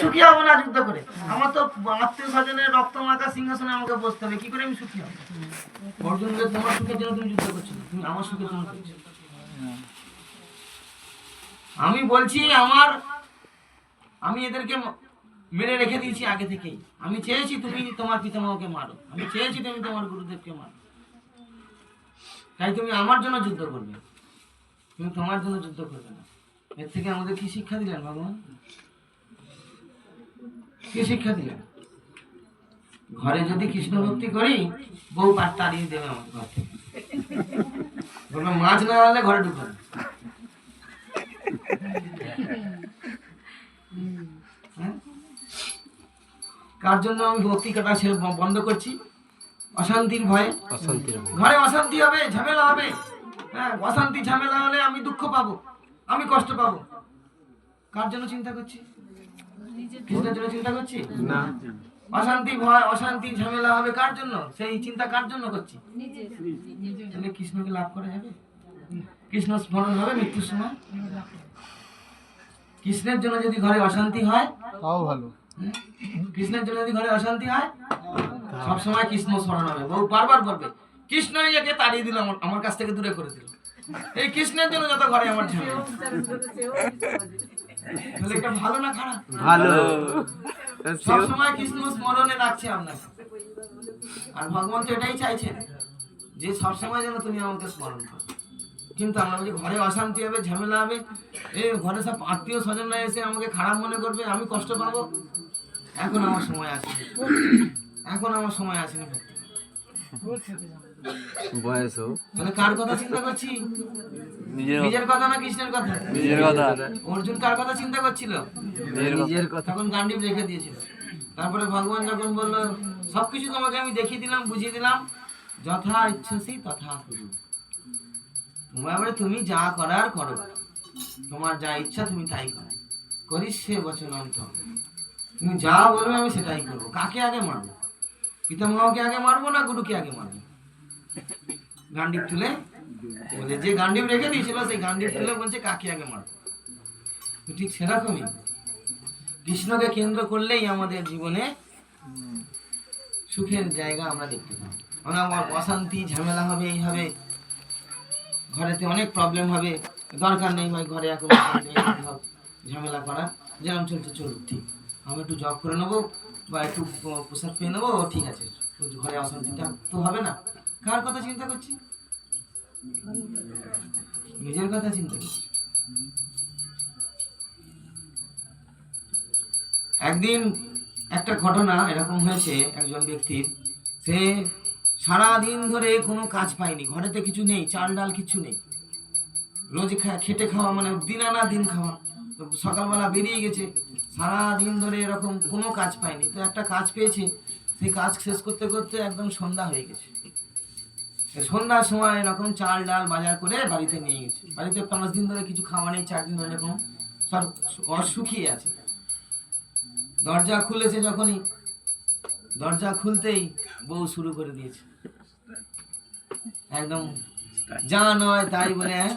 সুখী হব না যুদ্ধ করে। আমার তো আত্মীয় স্বজনের রক্ত মাখা সিংহাসনে আমাকে বসতে হবে। কি করে আমি সুখী হব অর্জুনকে তোমার সুখের জন্য তুমি যুদ্ধ করছ না, তুমি আমার সুখের জন্য করছ। আমি বলছি আমার আমি এদেরকে মেরে রেখে দিয়েছি আগে থেকেই। আমি চেয়েছি তুমি তোমার পিতামহকে মারো। আমি চেয়েছি তুমি তোমার গুরুদেবকে মারো। তাই তুমি আমার জন্য যুদ্ধ করবে। তুমি তোমার জন্য যুদ্ধ করবে না। এর থেকে আমাদের কি শিক্ষা দিলেন ভগবান? কি শিক্ষা দিলেন? ঘরে যদি কৃষ্ণ ভক্তি করি বউ পাট তাড়িয়ে দেবে আমার ঘর থেকে। মাছ না হলে ঘরে ঢুকবে হ্যাঁ? কার জন্য আমি ভক্তি কাটা ছেড়ে বন্ধ করছি? অশান্তির ভয়ে। অশান্তির ঘরে অশান্তি হবে ঝামেলা হবে। হ্যাঁ অশান্তি ঝামেলা হলে আমি দুঃখ পাবো আমি কষ্ট পাবো। কার জন্য চিন্তা করছি? কৃষ্ণের জন্য চিন্তা করছি? না। অশান্তি ভয় অশান্তি ঝামেলা হবে কার জন্য? সেই চিন্তা কার জন্য করছি? তাহলে কৃষ্ণকে লাভ করা যাবে? কৃষ্ণ স্মরণ হবে মৃত্যুর সময়? কৃষ্ণের জন্য যদি ঘরে অশান্তি হয়? তাও ভালো। কৃষ্ণের জন্য যদি ঘরে অশান্তি হয়? সবসময় কৃষ্ণ স্মরণ হবে। বউ বারবার বলবে কৃষ্ণ একে তাড়িয়ে দিল আমার আমার কাছ থেকে দূরে করে দিল। এই কৃষ্ণের জন্য যত ঘরে আমার ঝামেলা। তাহলে এটা ভালো না খারাপ? ভালো। সব সময় কৃষ্ণ স্মরণে রাখছে আপনাকে আর ভগবান তো এটাই চাইছেন যে সব সময় যেন তুমি আমাকে স্মরণ করো। কিন্তু আমরা বলি ঘরে অশান্তি হবে ঝামেলা হবে এ ঘরে সব আত্মীয় স্বজনরা এসে আমাকে খারাপ মনে করবে আমি কষ্ট পাবো। এখন আমার সময় আসেনি। এখন আমার সময় আসেনি। বয়স তাহলে কার কথা চিন্তা করছি? নিজের নিজের কথা না কৃষ্ণের কথা? নিজের কথা। অর্জুন কার কথা চিন্তা করছিল? নিজের কথা। তখন গান্ডীব রেখে দিয়েছিল। তারপরে ভগবান যখন বলল সবকিছু তোমাকে আমি দেখিয়ে দিলাম বুঝিয়ে দিলাম। যথা ইচ্ছসি তথা করু তোমার তুমি যা করার করো। তোমার যা ইচ্ছা তুমি তাই করো। করিস সে বচন অন্ত তুমি যা বলবে আমি সেটাই করব। কাকে আগে মারবো? পিতামহকে আগে মারবো না গুরুকে আগে মারবো? গান্ডীব তুলে বলে, যে গান্ডীব রেখে দিয়েছিল, সেই গান্ডীব তুলে বলছে, কাকে আগে মারবো? ঠিক সেরকমই। কৃষ্ণকে কেন্দ্র করলেই আমাদের জীবনে সুখের জায়গা আমরা দেখতে পাই। মানে আমার অশান্তি, ঝামেলা হবে, এই হবে। ঘরেতে অনেক প্রবলেম হবে। দরকার নেই ভাই, ঘরে এখন ঝামেলা করা। যেরকম চলছে, চলুক, ঠিক। আমি একটু জব করে নেব। বা একটু প- পোশাক পেয়ে নেব, ঠিক আছে। ঘরে অশান্তিটা তো হবে না। কার কথা চিন্তা করছি? নিজের কথা চিন্তা করছি। একদিন একটা ঘটনা এরকম হয়েছে একজন ব্যক্তির। সে সারা দিন ধরে কোনো কাজ পায়নি, ঘরেতে কিছু নেই, চাল ডাল কিছু নেই। রোজ খেটে খাওয়া মানে দিন আনা দিন খাওয়া। সকালবেলা বেরিয়ে গেছে। সারা দিন ধরে এরকম কোনো কাজ পায়নি তো একটা কাজ পেয়েছে, সেই কাজ শেষ করতে করতে একদম সন্ধ্যা হয়ে গেছে। সন্ধ্যার সময় এরকম চাল ডাল বাজার করে বাড়িতে নিয়ে গেছে। বাড়িতে পাঁচ দিন ধরে কিছু খাওয়া নেই, চার দিন ধরে এরকম সব অসুখী আছে। দরজা খুলেছে যখনই, দরজা খুলতেই বউ শুরু করে দিয়েছে। একদম যা নয় তাই বলে হ্যাঁ,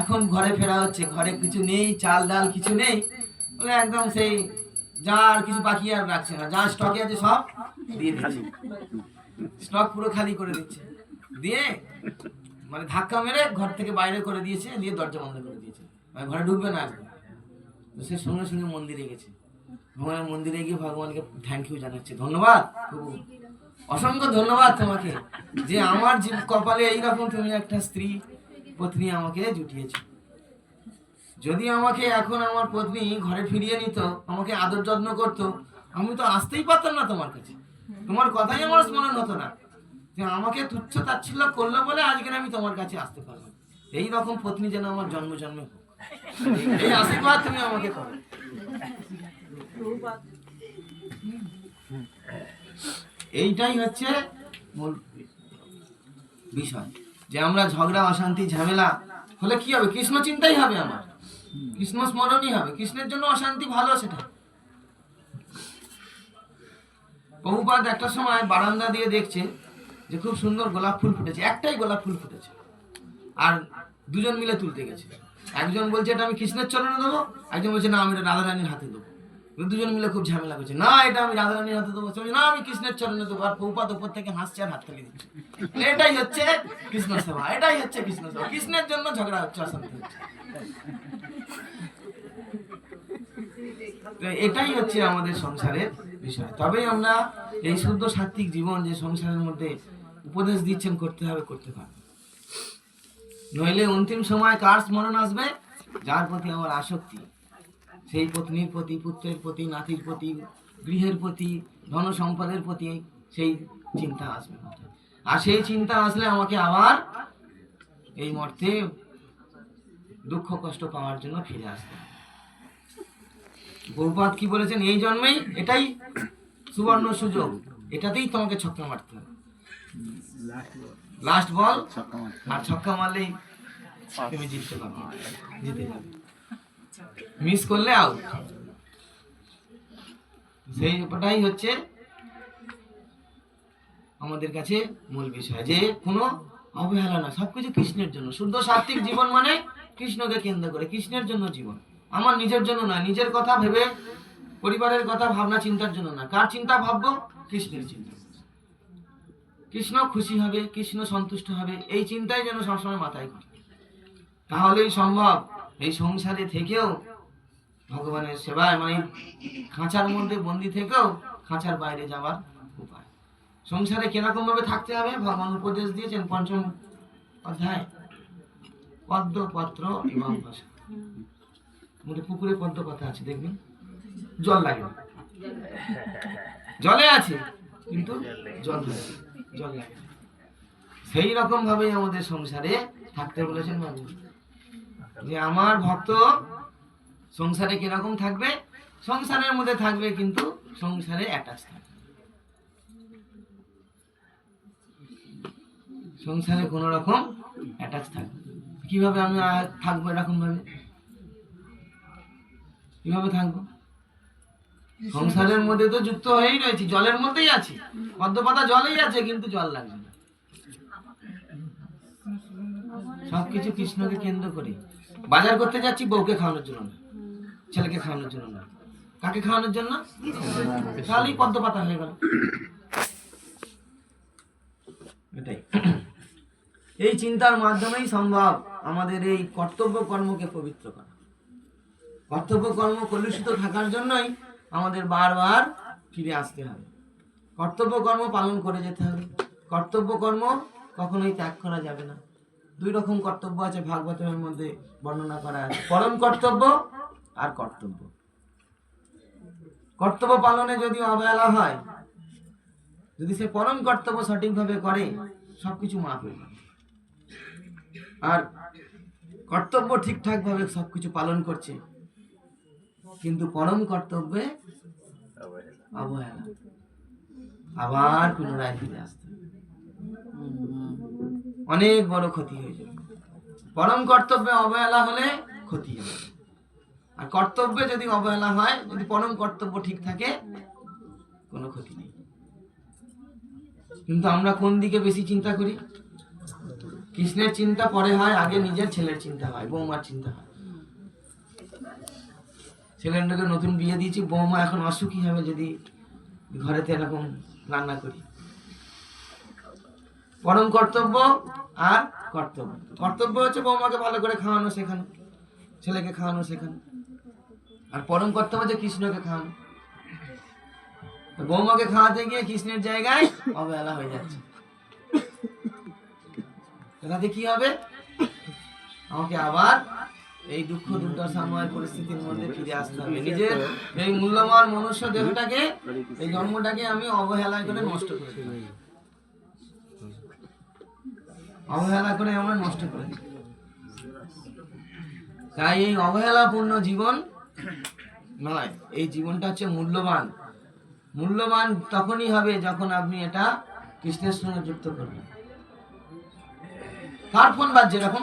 এখন ঘরে ফেরা হচ্ছে ঘরে কিছু নেই চাল ডাল কিছু নেই। বলে একদম সেই যা আর কিছু বাকি আর রাখছে না যা স্টকে আছে সব দিয়ে দিচ্ছে। স্টক পুরো খালি করে দিচ্ছে। দিয়ে মানে ধাক্কা মেরে ঘর থেকে বাইরে করে দিয়েছে দিয়ে দরজা বন্ধ করে দিয়েছে। মানে ঘরে ঢুকবে না একদম তো সে সঙ্গে সঙ্গে মন্দিরে গেছে। ভগবানের মন্দিরে গিয়ে ভগবানকে থ্যাংক ইউ জানাচ্ছে। ধন্যবাদ প্রভু। অসংখ্য ধন্যবাদ তোমাকে যে আমার কপালে এইরকম তুমি একটা স্ত্রী পত্নী আমাকে জুটিয়েছো। যদি আমাকে এখন আমার পত্নী ঘরে ফিরিয়ে নিত, আমাকে আদর যত্ন করতো, আমি তো আসতেই পারতাম না তোমার কাছে। তোমার কথাই আমার স্মরণ হতো না। যে আমাকে তুচ্ছ তাচ্ছিল্য করল বলে আজকে আমি তোমার কাছে আসতে পারলাম এই রকম পত্নী যেন আমার জন্ম জন্মে হোক। এই আশীর্বাদ তুমি আমাকে করো। এইটাই হচ্ছে মূল বিষয়। যে আমরা ঝগড়া, অশান্তি, ঝামেলা, হলে কি হবে? কৃষ্ণ চিন্তাই হবে আমার। কৃষ্ণ স্মরণই হবে। কৃষ্ণের জন্য অশান্তি ভালো সেটা। বহুপাত একটা সময় বারান্দা দিয়ে দেখছে যে খুব সুন্দর গোলাপ ফুল ফুটেছে। একটাই গোলাপ ফুল ফুটেছে। আর দুজন মিলে তুলতে গেছে। একজন বলছে, এটা আমি কৃষ্ণের চরণে দেবো। একজন বলছে, না, আমি এটা রাধারানীর হাতে দেবো। দুজন মিলে খুব ঝামেলা করছে। না, এটা আমি হাতে দেবো না, আমি কৃষ্ণের চরণে দেবো। আর পৌপাত উপর থেকে হাসছে আর হাত দিচ্ছে। এটাই হচ্ছে কৃষ্ণ সেবা। এটাই হচ্ছে কৃষ্ণ সেবা। কৃষ্ণের জন্য ঝগড়া হচ্ছে, অশান্তি এটাই হচ্ছে আমাদের সংসারের বিষয়। তবেই আমরা এই শুদ্ধ সাত্বিক জীবন যে সংসারের মধ্যে উপদেশ দিচ্ছেন, করতে হবে, করতে পারব। নইলে অন্তিম সময় কার স্মরণ আসবে? যার প্রতি আমার আসক্তি। সেই পত্নীর প্রতি পুত্রের প্রতি নাতির প্রতি গৃহের প্রতি ধন সম্পদের প্রতি সেই চিন্তা আসবে আর সেই চিন্তা আসলে আমাকে আবার এই মর্তে দুঃখ কষ্ট পাওয়ার জন্য ফিরে আসতে গৌপাত কি বলেছেন? এই জন্মেই এটাই সুবর্ণ সুযোগ। এটাতেই তোমাকে ছক্কা মারতে হবে। লাস্ট বল? আর ছক্কা মারলেই তুমি জিততে পারবে জিতে যাবে। মিস করলে আউট সেইটাই হচ্ছে আমাদের কাছে মূল বিষয় যে কোনো অবহেলা না, সবকিছু কৃষ্ণের জন্য। শুদ্ধ সাত্বিক জীবন মানে কৃষ্ণকে কেন্দ্র করে, কৃষ্ণের জন্য জীবন। আমার নিজের জন্য না, নিজের কথা ভেবে, পরিবারের কথা, ভাবনা, চিন্তার জন্য না। কার চিন্তা, ভাববো? কৃষ্ণের চিন্তা। কৃষ্ণ খুশি হবে, কৃষ্ণ সন্তুষ্ট হবে, এই চিন্তাই যেন সবসময় মাথায় করি। তাহলেই সম্ভব। এই সংসারে থেকেও ভগবানের সেবায় মানে খাঁচার মধ্যে বন্দি থেকেও খাঁচার বাইরে যাওয়ার উপায়। সংসারে কীরকম ভাবে থাকতে হবে, ভগবান উপদেশ দিয়েছেন পঞ্চম অধ্যায়। পদ্ম পত্র এবং ভাষা পুকুরে পদ্ম কথা আছে দেখবেন জল লাগে। জলে আছে, কিন্তু জল লাগে জল লাগে। সেই রকম ভাবে আমাদের সংসারে থাকতে বলেছেন বাবু যে আমার ভক্ত সংসারে কীরকম থাকবে? সংসারের মধ্যে থাকবে কিন্তু সংসারে অ্যাটাচ থাকবে। সংসারে কোনো রকম অ্যাটাচ থাকবে কীভাবে আমি থাকব এরকম ভাবে? কীভাবে থাকব? সংসারের মধ্যে তো যুক্ত হয়েই রয়েছি, জলের মধ্যেই আছি। পদ্মপাতা জলেই আছে, কিন্তু জল লাগবে না। সবকিছু কৃষ্ণকে কেন্দ্র করে বাজার করতে যাচ্ছি বউকে খাওয়ানোর জন্য না। ছেলেকে খাওয়ানোর জন্য না। কাকে খাওয়ানোর জন্য? তাহলেই পদ্ম পাতা হয়ে গেল। এটাই। এই চিন্তার মাধ্যমেই সম্ভব আমাদের এই কর্তব্য কর্মকে পবিত্র করা। কর্তব্য কর্ম কলুষিত থাকার জন্যই আমাদের বারবার ফিরে আসতে হবে। কর্তব্য কর্ম পালন করে যেতে হবে। কর্তব্য কর্ম কখনোই ত্যাগ করা যাবে না। দুই রকম কর্তব্য আছে, ভাগবতের মধ্যে বর্ণনা করা আছে। পরম কর্তব্য আর কর্তব্য। কর্তব্য পালনে যদি অবহেলা হয়, যদি সে পরম কর্তব্য সঠিকভাবে করে, সবকিছু মাফ হয়ে যাবে। আর কর্তব্য ঠিকঠাক ভাবে সবকিছু পালন করছে, কিন্তু পরম কর্তব্যে অবহেলা। আবার পুনরায় ফিরে আসতে। অনেক বড় ক্ষতি হয়ে যাবে। পরম কর্তব্যে অবহেলা হলে ক্ষতি হবে। আর কর্তব্যে যদি অবহেলা হয়, যদি পরম কর্তব্য ঠিক থাকে, কোনো ক্ষতি নেই। কিন্তু আমরা কোন দিকে বেশি চিন্তা করি? কৃষ্ণের চিন্তা পরে হয়, আগে নিজের ছেলের চিন্তা হয়, বৌমার চিন্তা হয়। ছেলেটাকে নতুন বিয়ে দিয়েছি, বৌমা এখন অসুখী হবে যদি ঘরেতে এরকম রান্না করি। পরম কর্তব্য আর কর্তব্য। কর্তব্য হচ্ছে বৌমাকে ভালো করে খাওয়ানো শেখানো, ছেলেকে খাওয়ানো শেখানো। আর পরম কর্তব্য হচ্ছে কৃষ্ণকে খাওয়ানো। বৌমাকে খাওয়াতে গিয়ে কৃষ্ণের জায়গায় অবহেলা হয়ে যাচ্ছে। তাতে কি হবে? আমাকে আবার এই দুঃখ দুর্দশাময় পরিস্থিতির মধ্যে ফিরে আসতে হবে। নিজের এই মূল্যবান মনুষ্য দেহটাকে, এই জন্মটাকে আমি অবহেলা করে নষ্ট করে অবহেলা করে আমরা নষ্ট করে দিই। তাই এই অবহেলাপূর্ণ জীবন নয়, এই জীবনটা হচ্ছে মূল্যবান। মূল্যবান তখনই হবে যখন আপনি এটা কৃষ্ণের সঙ্গে যুক্ত করবেন। কার ফোন বাজছে এরকম?